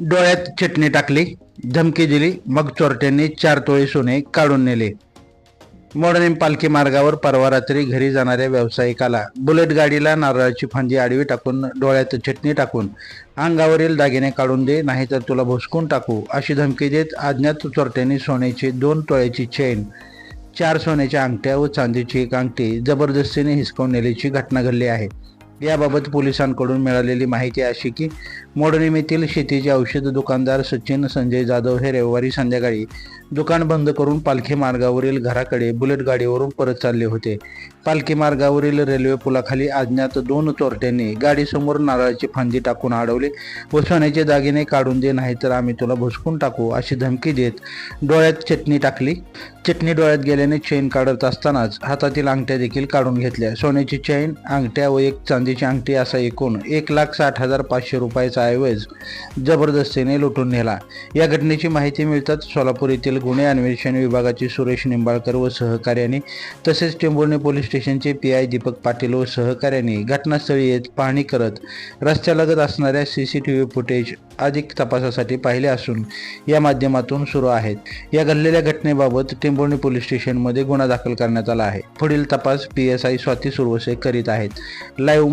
डोळ्यात चटणी टाकली धमकी दिली मग चोरट्यांनी चार तोळे सोने काढून नेले. मोडनेम पालखी मार्गावर परवा रात्री घरी जाणाऱ्या व्यावसायिकाला बुलेट गाडीला नारळाची फांदी आडवी टाकून डोळ्यात चटणी टाकून अंगावरील दागिने काढून दे नाहीतर तुला भुसकून टाकू अशी धमकी देत अज्ञात चोरट्यांनी सोन्याची दोन तोळ्याची चेन चार सोन्याच्या अंगठ्या व चांदीची एक अंगठी जबरदस्तीने हिसकावून नेल्याची घटना घडली आहे. याबाबत पोलिसांकडून मिळालेली माहिती अशी की मोडणीम शेतीचे औषध दुकानदार सचिन संजय जाधव हे रविवारी संध्याकाळी दुकान बंद करून पालखी मार्गावरील घराकडे बुलेट गाडीवरून परत चालले होते. पालखी मार्गावरील रेल्वे पुलाखाली अज्ञात दोन चोरट्यांनी गाडीसमोर नारळाची फांदी टाकून अडवली. व सोन्याचे दागिने काढून दे नाही तर आम्ही तुला भुसकून टाकू अशी धमकी देत डोळ्यात चटणी टाकली. चटणी डोळ्यात गेल्याने चेन काढत असतानाच हातातील अंगठ्या देखील काढून घेतल्या. सोन्याची चेन अंगठ्या व एक चांदीची अंगठी असा एकूण एक लाख साठ हजार पाचशे रुपयाचा ऐवज जबरदस्तीने लुटून नेला. या घटनेची माहिती मिळताच सोलापूर येथील गुन्हे अन्वेषण विभागाचे सुरेश निंबाळकर व सहकार्याने तसेच टेंभुर्णी पोलीस स्टेशनचे पी आय दीपक पाटील व सहकार्याने घटनास्थळी येत पाहणी करत रस्त्यालगत असणाऱ्या C C T V footage अधिक तपासासाठी पाहिले असून या माध्यमातून सुरू आहेत. या घडलेल्या घटनेबाबत टेंभुर्णी पोलीस स्टेशनमध्ये गुन्हा दाखल करण्यात आला आहे. पुढील तपास P S I Swati Suravase करीत आहेत. लाईव्ह